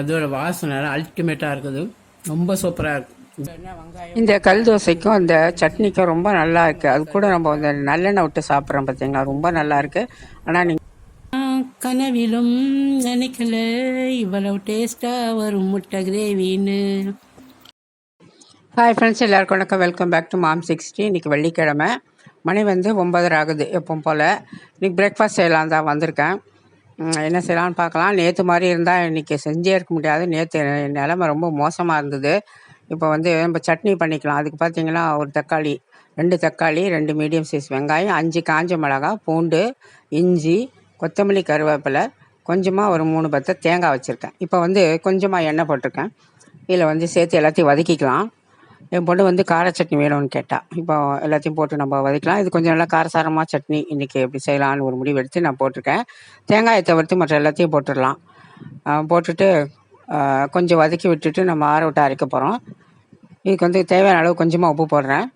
அதோட வாசனை அல்டிமேட்டாக இருக்குது. ரொம்ப சூப்பராக இருக்குது இந்த கல் தோசைக்கும் இந்த சட்னிக்கும் ரொம்ப நல்லா இருக்குது அது கூட நம்ம இந்த நல்லெண்ணெய் விட்டு சாப்பிட்றோம் பார்த்தீங்களா ரொம்ப நல்லா இருக்குது ஆனால் நீங்கள் கனவிலும் நினைக்கல. இவ்வளவு டேஸ்ட்டாக வரும் முட்டை கிரேவின்னு. ஹாய் ஃப்ரெண்ட்ஸ் எல்லாருக்கும் வணக்கம். Welcome back to mom sixty இன்றைக்கி வெள்ளிக்கிழமை. மணி வந்து ஒம்பதரை ஆகுது எப்பவும் போல். இன்றைக்கி பிரேக்ஃபாஸ்ட் செய்யலாம் தான் வந்திருக்கேன். என்ன செய்யலாம்னு பார்க்கலாம். நேற்று மாதிரி இருந்தால் இன்றைக்கி செஞ்சே இருக்க முடியாது. நேற்று நிலமை ரொம்ப மோசமாக இருந்தது. இப்போ வந்து நம்ம சட்னி பண்ணிக்கலாம். அதுக்கு பார்த்தீங்கன்னா ஒரு தக்காளி ரெண்டு தக்காளி ரெண்டு மீடியம் சைஸ் வெங்காயம் அஞ்சு காஞ்ச மிளகாய் பூண்டு இஞ்சி கொத்தமல்லி கருவேப்பிலை கொஞ்சமாக ஒரு மூணு பத்தை தேங்காய் வச்சுருக்கேன். இப்போ வந்து கொஞ்சமாக எண்ணெய் போட்டிருக்கேன். இதில் வந்து சேர்த்து எல்லாத்தையும் வதக்கிக்கலாம். என் பொண்ணு வந்து கார சட்னி வேணும்னு கேட்டா. இப்போ எல்லாத்தையும் போட்டு நம்ம வதக்கலாம். இது கொஞ்சம் நல்லா காரசாரமாக சட்னி இன்றைக்கி எப்படி செய்யலாம்னு ஒரு முடிவு எடுத்து நான் போட்டிருக்கேன். தேங்காயை தவிர்த்து மற்ற எல்லாத்தையும் போட்டுடலாம். போட்டுட்டு கொஞ்சம் வதக்கி விட்டுட்டு நம்ம ஆற விட்டு அரைக்க போகிறோம் இதுக்கு வந்து தேவையான அளவு கொஞ்சமாக உப்பு போடுறேன்.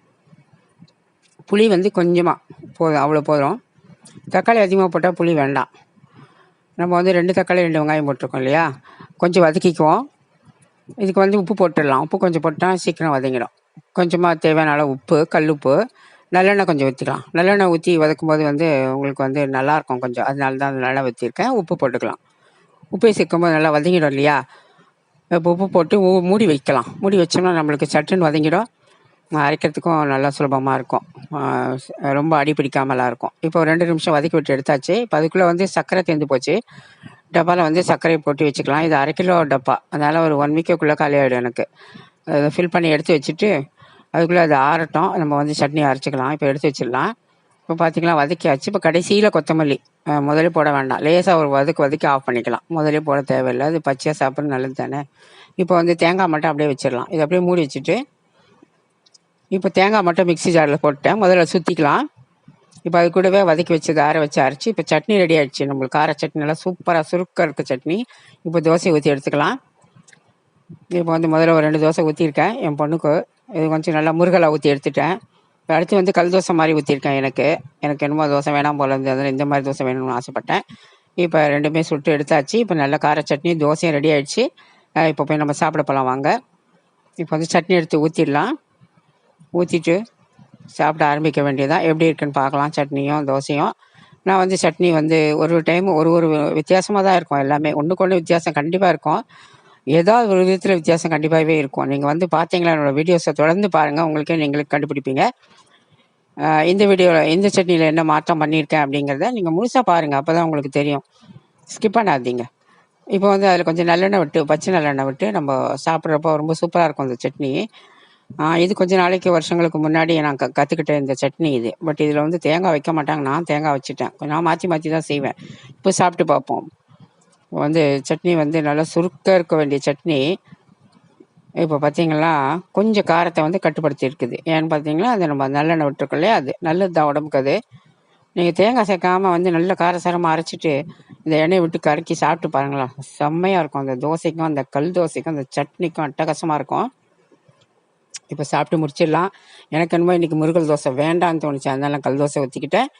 புளி வந்து கொஞ்சமாக போதும் அவ்வளோ போதும். தக்காளி அதிகமாக போட்டால் புளி வேண்டாம். நம்ம வந்து ரெண்டு தக்காளி ரெண்டு வெங்காயம் போட்டிருக்கோம் இல்லையா? கொஞ்சம் வதக்கிக்குவோம். இதுக்கு வந்து உப்பு போட்டுடலாம். உப்பு கொஞ்சம் போட்டால் சீக்கிரம் வதங்கிடும். கொஞ்சமாக தேவையான அளவு உப்பு கல் உப்பு நல்லெண்ணெய் கொஞ்சம் ஊற்றிக்கலாம் நல்லெண்ணெய் ஊற்றி வதக்கும் போது வந்து உங்களுக்கு வந்து நல்லாயிருக்கும் கொஞ்சம். அதனால தான் அது நல்லா ஊற்றிருக்கேன் உப்பு போட்டுக்கலாம். உப்பை சேர்க்கும்போது நல்லா வதங்கிடும் இல்லையா? இப்போ உப்பு போட்டு மூடி வைக்கலாம். மூடி வச்சோம்னா நம்மளுக்கு சட்டுன்னு வதங்கிடும். அரைக்கிறதுக்கும் நல்லா சுலபமாக இருக்கும். ரொம்ப அடி பிடிக்காமலாம் இருக்கும். இப்போ ரெண்டு நிமிஷம் வதக்கி விட்டு எடுத்தாச்சு. இப்போ அதுக்குள்ளே வந்து சர்க்கரை தேர்ந்து போச்சு. டப்பாவில் வந்து சர்க்கரையை போட்டு வச்சுக்கலாம். இது அரை கிலோ டப்பா. அதனால் ஒரு ஒன் வீக்குக்குள்ளே காலி ஆகிடும் எனக்கு. அதை ஃபில் பண்ணி எடுத்து வச்சுட்டு அதுக்குள்ளே அது ஆறட்டும். நம்ம வந்து சட்னி அரைச்சிக்கலாம். இப்போ எடுத்து வச்சிடலாம். இப்போ பார்த்திங்கன்னா வதக்கியாச்சு. இப்போ கடைசியில் கொத்தமல்லி. முதலே போட வேண்டாம். லேசாக ஒரு வதக்கு வதக்கி ஆஃப் பண்ணிக்கலாம். முதலே போட தேவையில்லை. அது பச்சையாக சாப்பிட்றது நல்லது தானே. இப்போ வந்து தேங்காய் மட்டும் அப்படியே வச்சிடலாம். இதை அப்படியே மூடி வச்சுட்டு இப்போ தேங்காய் மட்டும் மிக்ஸி ஜாரில் போட்டேன் முதல்ல சுற்றிக்கலாம் இப்போ அது கூடவே வதக்கி வச்சது ஆற வச்சு அரைச்சி இப்போ சட்னி ரெடி ஆயிடுச்சு. நம்மளுக்கு கார சட்னி நல்லா சூப்பராக சுருக்க இருக்க சட்னி. இப்போ தோசை ஊற்றி எடுத்துக்கலாம். இப்போ வந்து முதல்ல ஒரு ரெண்டு தோசை ஊற்றிருக்கேன் என் பொண்ணுக்கு இது கொஞ்சம் நல்லா முருகலை ஊற்றி எடுத்துட்டேன். இப்போ அடுத்து வந்து கல் தோசை மாதிரி ஊற்றிருக்கேன் எனக்கு. எனக்கு என்னமோ தோசை வேணாம் போல இருந்தது இந்த மாதிரி தோசை வேணும்னு ஆசைப்பட்டேன். இப்போ ரெண்டுமே சுட்டு எடுத்தாச்சு. இப்போ நல்ல கார சட்னி தோசையும் ரெடி ஆயிடுச்சு. இப்போ போய் நம்ம சாப்பிட போகலாம் வாங்க. இப்போ வந்து சட்னி எடுத்து ஊற்றிடலாம் ஊற்றிட்டு சாப்பிட ஆரம்பிக்க வேண்டியதான் எப்படி இருக்குன்னு பார்க்கலாம். சட்னியும் தோசையும் நான் வந்து சட்னி வந்து ஒரு டைம் ஒரு ஒரு வித்தியாசமாக தான் இருக்கும் எல்லாமே. ஒன்றுக்கு ஒன்று வித்தியாசம் கண்டிப்பாக இருக்கும். ஏதாவது ஒரு விதத்தில் வித்தியாசம் கண்டிப்பாகவே இருக்கும். நீங்கள் வந்து பார்த்தீங்களா? என்னோடய வீடியோஸை தொடர்ந்து பாருங்கள் உங்களுக்கே நீங்களுக்கு கண்டுபிடிப்பீங்க. இந்த வீடியோவில் இந்த சட்னியில் என்ன மாற்றம் பண்ணியிருக்கேன் அப்படிங்கிறத நீங்கள் முழுசாக பாருங்கள் அப்போ தான் உங்களுக்கு தெரியும். ஸ்கிப் பண்ணாதீங்க. இப்போ வந்து அதில் கொஞ்சம் நல்லெண்ணெய் விட்டு பச்சை நல்லெண்ணெய் விட்டு நம்ம சாப்பிட்றப்போ ரொம்ப சூப்பராக இருக்கும் இந்த சட்னி. இது கொஞ்ச நாளைக்கு வருஷங்களுக்கு முன்னாடி நான் க கற்றுக்கிட்ட இந்த சட்னி இது. பட் இதில் வந்து தேங்காய் வைக்க மாட்டாங்க. நான் தேங்காய் வச்சுட்டேன். நான் மாற்றி மாற்றி தான் செய்வேன். இப்போ சாப்பிட்டு பார்ப்போம். வந்து சட்னி வந்து நல்லா சுருக்க இருக்க வேண்டிய சட்னி. இப்போ பார்த்தீங்களா கொஞ்சம் காரத்தை வந்து கட்டுப்படுத்தி இருக்குது. ஏன்னு பார்த்தீங்களா அது நம்ம நல்லெண்ணெய் விட்டுருக்கோம் இல்லையா அது நல்லது தான் உடம்புக்கு அது. நீங்கள் தேங்காய் சேர்க்காம வந்து நல்ல காரசாரமாக அரைச்சிட்டு இந்த எண்ணெயை விட்டு கறக்கி சாப்பிட்டு பாருங்களா செம்மையாக இருக்கும். அந்த தோசைக்கும் அந்த கல் தோசைக்கும் அந்த சட்னிக்கும் அட்டகாசமாக இருக்கும். இப்போ சாப்பிட்டு முடிச்சிடலாம். எனக்கு என்னமோ இன்னைக்கு முருகல் தோசை வேண்டாம்னு தோணுச்சு. அதனால நான் கல் தோசை ஊற்றிக்கிட்டேன்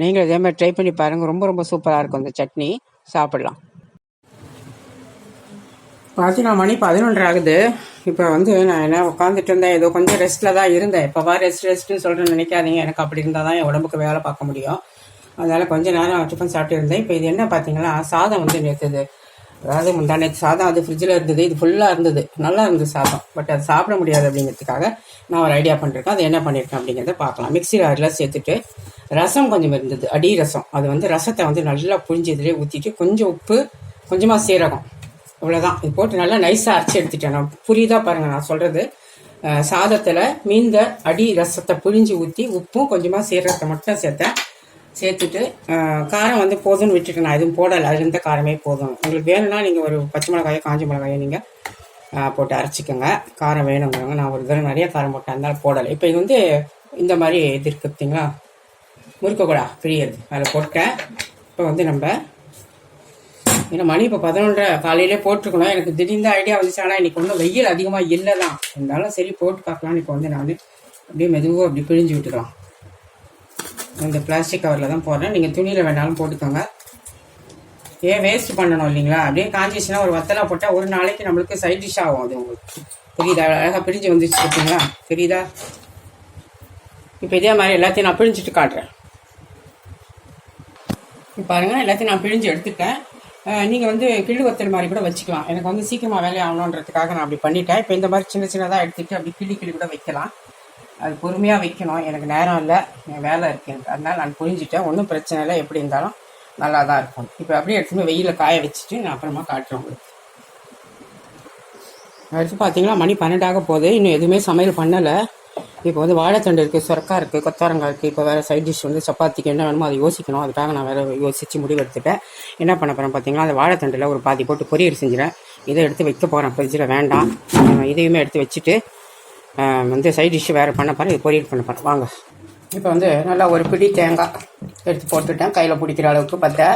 நீங்களும் இதே மாதிரி ட்ரை பண்ணி பாருங்கள் ரொம்ப ரொம்ப சூப்பராக இருக்கும் இந்த சட்னி. சாப்பிடலாம். பார்த்தீங்கன்னா மணி பதினொன்று ஆகுது. இப்போ வந்து நான் என்ன உட்காந்துட்டு இருந்தேன். ஏதோ கொஞ்சம் ரெஸ்ட்டில் தான் இருந்தேன். இப்போவா ரெஸ்ட் ரெஸ்ட்டுன்னு சொல்கிறேன்னு நினைக்காதீங்க. எனக்கு அப்படி இருந்தால் தான் என் உடம்புக்கு வேலை பார்க்க முடியும். அதனால கொஞ்ச நேரம் டிஃபன் சாப்பிட்டு இருந்தேன். இப்போ இது என்ன பார்த்தீங்கன்னா சாதம் வந்து நேற்றுது அதாவது முந்தா சாதம் அது ஃப்ரிட்ஜில் இருந்தது இது ஃபுல்லாக இருந்தது. நல்லா இருந்தது சாதம். பட் அது சாப்பிட முடியாது அப்படிங்கிறதுக்காக நான் ஒரு ஐடியா பண்ணிருக்கேன். அது என்ன பண்ணியிருக்கேன் அப்படிங்கிறத பார்க்கலாம். மிக்ஸி அதில் சேர்த்துட்டு ரசம் கொஞ்சம் இருந்தது அடி ரசம். அது வந்து ரசத்தை வந்து நல்லா புழிஞ்சதுலேயே ஊற்றிட்டு கொஞ்சம் உப்பு கொஞ்சமாக சீரகம். இவ்வளோதான் இது போட்டு நல்லா நைஸாக அரைச்சி எடுத்துட்டேன். நான் புரியுதா பாருங்கள் நான் சொல்கிறது சாதத்தில் மீந்த அடி ரசத்தை புழிஞ்சு ஊற்றி உப்பும் கொஞ்சமாக சீரகத்தை மட்டும் சேர்த்தேன். சேர்த்துட்டு காரம் வந்து போதும்னு விட்டுட்டு நான் எதுவும் போடலை. அது இருந்த காரமே போதும். உங்களுக்கு வேணும்னா நீங்கள் ஒரு பச்சை மிளகாயோ காஞ்ச மிளகாயோ நீங்கள் போட்டு அரைச்சிக்கோங்க. காரம் வேணுங்கிறவங்க நான் ஒரு தடவை நிறைய காரம் போட்டேன். அதனால போடலை. இப்போ இது வந்து இந்த மாதிரி இது இருக்குதுங்களா பார்த்தீங்களா முறுக்கக்கூடா பிரியது அதில் போட்டேன். இப்போ வந்து நம்ம ஏன்னா மணி இப்போ பதினொன்றரை காலையிலே போட்டிருக்கணும். எனக்கு திடீர்னு ஐடியா வந்துச்சு. ஆனால் இன்னைக்கு ஒன்றும் வெயில் அதிகமாக இல்லை தான் இருந்தாலும் சரி போட்டு பார்க்கலாம் இப்போ வந்து நான் அப்படியே மெதுவாக அப்படி பிழிஞ்சு விட்டுக்கலாம். இந்த பிளாஸ்டிக் கவரில் தான் போடுறேன். நீங்கள் துணியில் வேணாலும் போட்டுக்கோங்க. ஏன் வேஸ்ட் பண்ணணும் இல்லைங்களா? அப்படியே காஞ்சிச்சுன்னா ஒரு வத்தலாக போட்டால் ஒரு நாளைக்கு நம்மளுக்கு சைட் டிஷ் ஆகும் அது உங்களுக்கு. புரியுதா? அழகாக பிரிஞ்சு வந்துச்சு பார்த்தீங்களா புரியுதா? இப்போ இதே மாதிரி எல்லாத்தையும் நான் பிழிஞ்சிட்டு காட்டுறேன். இப்போ எல்லாத்தையும் நான் பிழிஞ்சு எடுத்துட்டேன். நீங்கள் வந்து கிள்ளு வத்தல் மாதிரி கூட வச்சுக்கலாம். எனக்கு வந்து சீக்கிரமாக வேலை ஆகணுன்றதுக்காக நான் அப்படி பண்ணிட்டேன். இப்போ இந்த மாதிரி சின்ன சின்னதாக எடுத்துகிட்டு அப்படி கிள்ளி கிள்ளி கூட வைக்கலாம். அது பொறுமையாக வைக்கணும். எனக்கு நேரம் இல்லை. என் வேலை இருக்கு. எனக்கு அதனால நான் புரிஞ்சுட்டேன். ஒன்றும் பிரச்சனை இல்லை. எப்படி இருந்தாலும் நல்லா தான் இருக்கும். இப்போ அப்படியே எடுத்துன்னு வெயிலில் காய வச்சுட்டு நான் அப்புறமா காட்டுறேன் உங்களுக்கு. அடுத்து பார்த்தீங்கன்னா மணி பன்னெண்டாக போகுது. இன்னும் எதுவுமே சமையல் பண்ணலை. இப்போ வந்து வாழைத்தண்டு இருக்குது சுரக்கா இருக்குது கொத்தாரங்காய் இருக்குது இப்போ வேறு சைட் டிஷ் வந்து சப்பாத்திக்கு என்ன வேணுமோ அதை யோசிக்கணும். அதுக்காக நான் வேறு யோசித்து முடிவு எடுத்துட்டேன். என்ன பண்ண போகிறேன் பார்த்தீங்கன்னா அந்த வாழைத்தண்டில் ஒரு பாதி போட்டு பொரியல் செஞ்சுறேன். இதை எடுத்து வைக்க போகிறேன் ஃப்ரிட்ஜில் வேண்டாம். இதையுமே எடுத்து வச்சுட்டு வந்து சைட் டிஷ்ஷு வேறு பண்ண போகிறேன் இது பொரியல் பண்ண போகிறேன் வாங்க. இப்போ வந்து நல்லா ஒரு பிடி தேங்காய் எடுத்து போட்டுட்டேன். கையில் பிடிக்கிற அளவுக்கு பத்தை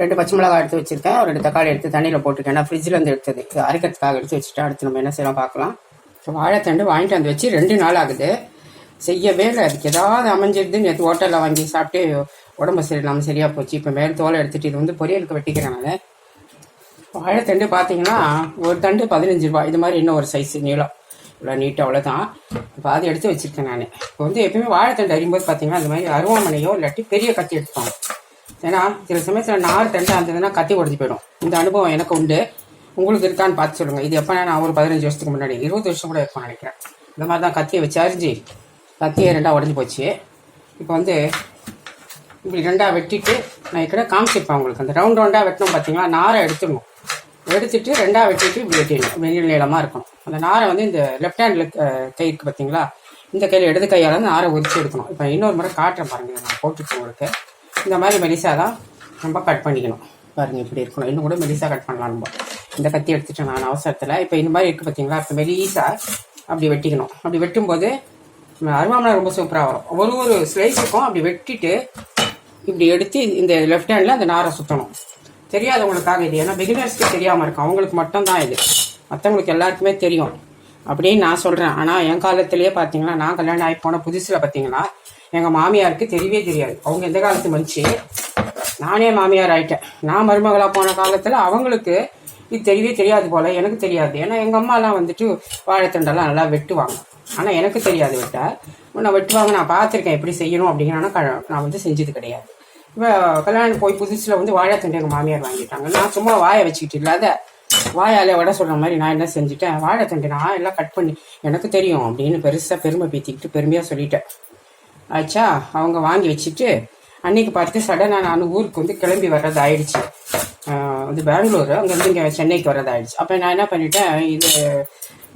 ரெண்டு பச்சை மிளகாய் எடுத்து வச்சுருக்கேன். ஒரு ரெண்டு தக்காளி எடுத்து தண்ணியில் போட்டுருக்கேன் நான் ஃப்ரிட்ஜில் இருந்து எடுத்தது. இது அரைக்கிறதுக்காக எடுத்து வச்சுட்டேன். அடுத்து நம்ம என்ன செய்யலாம் பார்க்கலாம். இப்போ வாழைத்தண்டு வாங்கிட்டு வந்து வச்சு ரெண்டு நாள் ஆகுது. செய்யவே இல்லை. அதுக்கு ஏதாவது அமைஞ்சிருது. நேற்று ஹோட்டலில் வாங்கி சாப்பிட்டு உடம்பு சரியில்லாமல் சரியாக போச்சு. இப்போ மேல் தோலை எடுத்துகிட்டு இது வந்து பொரியலுக்கு வெட்டிக்கிறேன் நான். வாழைத்தண்டு பார்த்தீங்கன்னா ஒரு தண்டு பதினஞ்சு ரூபாய். இது மாதிரி இன்னும் ஒரு சைஸ் நீளம். இவ்வளோ நீட்டாக அவ்வளோதான் அதை எடுத்து வச்சுருக்கேன் நான். இப்போ வந்து எப்பயுமே வாழைத்தண்டு அறியும்போது பார்த்தீங்கன்னா அந்த மாதிரி அருவாமனையோ இல்லாட்டி பெரிய கத்தி எடுப்பாங்க ஏன்னா சில சமயத்தில் நார் தண்டு அந்த கத்தி உடஞ்சி போயிடும். இந்த அனுபவம் எனக்கு உண்டு. உங்களுக்கு இருக்கான்னு பார்த்து சொல்லுங்கள் இது எப்போ நான் ஒரு பதினஞ்சு வருஷத்துக்கு முன்னாடி இருபது வருஷம் கூட இருப்பேன் நினைக்கிறேன். இந்த மாதிரி தான் கத்தியை வச்சு அரிஞ்சு கத்தியை ரெண்டாக உடஞ்சி போச்சு. இப்போ வந்து இப்படி ரெண்டாக வெட்டிட்டு நான் இக்கடை காமிச்சிருப்பேன் உங்களுக்கு. அந்த ரவுண்ட் ரவுண்டாக வெட்டணும் பார்த்தீங்களா நாரை எடுத்துடணும். எடுத்துட்டு ரெண்டாக வெட்டிட்டு இப்படி வெட்டிடணும். வெயில் நீளமாக இருக்கணும். அந்த நாரை வந்து இந்த லெஃப்ட் ஹேண்டில் கை இருக்குது பார்த்தீங்களா? இந்த கையில் இடது கையால் வந்து நாரை உரிச்சு எடுக்கணும். இப்போ இன்னொரு முறை காட்டுறேன் பாருங்க. நான் போட்டுட்டு உங்களுக்கு. இந்த மாதிரி மெலிசாக தான் நம்ம கட் பண்ணிக்கணும். பாருங்க இப்படி இருக்கணும். இன்னும் கூட மெலிசாக கட் பண்ணலாம் நம்ம. இந்த கத்தி எடுத்துட்டேன் நான் அவசரத்தில். இப்போ இந்த மாதிரி இருக்குது பார்த்தீங்களா? இப்போ மெலிசாக அப்படி வெட்டிக்கணும். அப்படி வெட்டும்போது அருவாமனை ரொம்ப சூப்பராக வரும். ஒரு ஒரு ஸ்லைஸுக்கும் அப்படி வெட்டிட்டு இப்படி எடுத்து இந்த லெஃப்ட் ஹேண்டில் அந்த நாரை சுற்றணும் தெரியாதவங்களுக்காக இது. ஏன்னா பிகினர்ஸ்க்கு தெரியாமல் இருக்கும். அவங்களுக்கு மட்டும்தான் இது. மற்றவங்களுக்கு எல்லாருக்குமே தெரியும். அப்படின்னு நான் சொல்கிறேன் ஆனால் என் காலத்திலேயே பார்த்தீங்கன்னா நான் கல்யாணம் ஆகி போன புதுசில் பார்த்தீங்கன்னா எங்கள் மாமியாருக்கு தெரியவே தெரியாது. அவங்க எந்த காலத்து மனுச்சு நானே மாமியார் ஆயிட்டேன். நான் மருமகளாக போன காலத்தில் அவங்களுக்கு இது தெரியவே தெரியாது போல. எனக்கு தெரியாது. ஏன்னா எங்கள் அம்மாலாம் வந்துட்டு வாழைத்தண்டெல்லாம் நல்லா வெட்டுவாங்க. ஆனால் எனக்கு தெரியாது வெட்ட. நான் வெட்டுவாங்க. நான் பார்த்துருக்கேன். எப்படி செய்யணும் அப்படிங்கிறனா க- நான் வந்து செஞ்சது கிடையாது. இப்போ கல்யாணம் போய் புதுசில் வந்து வாழைத்தண்டு எங்கள் மாமியார் வாங்கிட்டாங்க. நான் சும்மா வாயை வச்சுக்கிட்டு இல்லாத வாயாலே வட சொல்கிற மாதிரி நான் என்ன செஞ்சுட்டேன்? வாழைத்தண்டு நான் எல்லாம் கட் பண்ணி எனக்கு தெரியும் அப்படின்னு பெருசாக பெருமை பீத்திக்கிட்டு பெருமையாக சொல்லிட்டேன். ஆச்சா அவங்க வாங்கி வச்சுட்டு அன்னைக்கு பார்த்து சடனாக நான் ஊருக்கு வந்து கிளம்பி வர்றது ஆயிடுச்சு வந்து பெங்களூரு அங்கேருந்து இங்கே சென்னைக்கு வர்றது ஆயிடுச்சு அப்போ நான் என்ன பண்ணிட்டேன் இது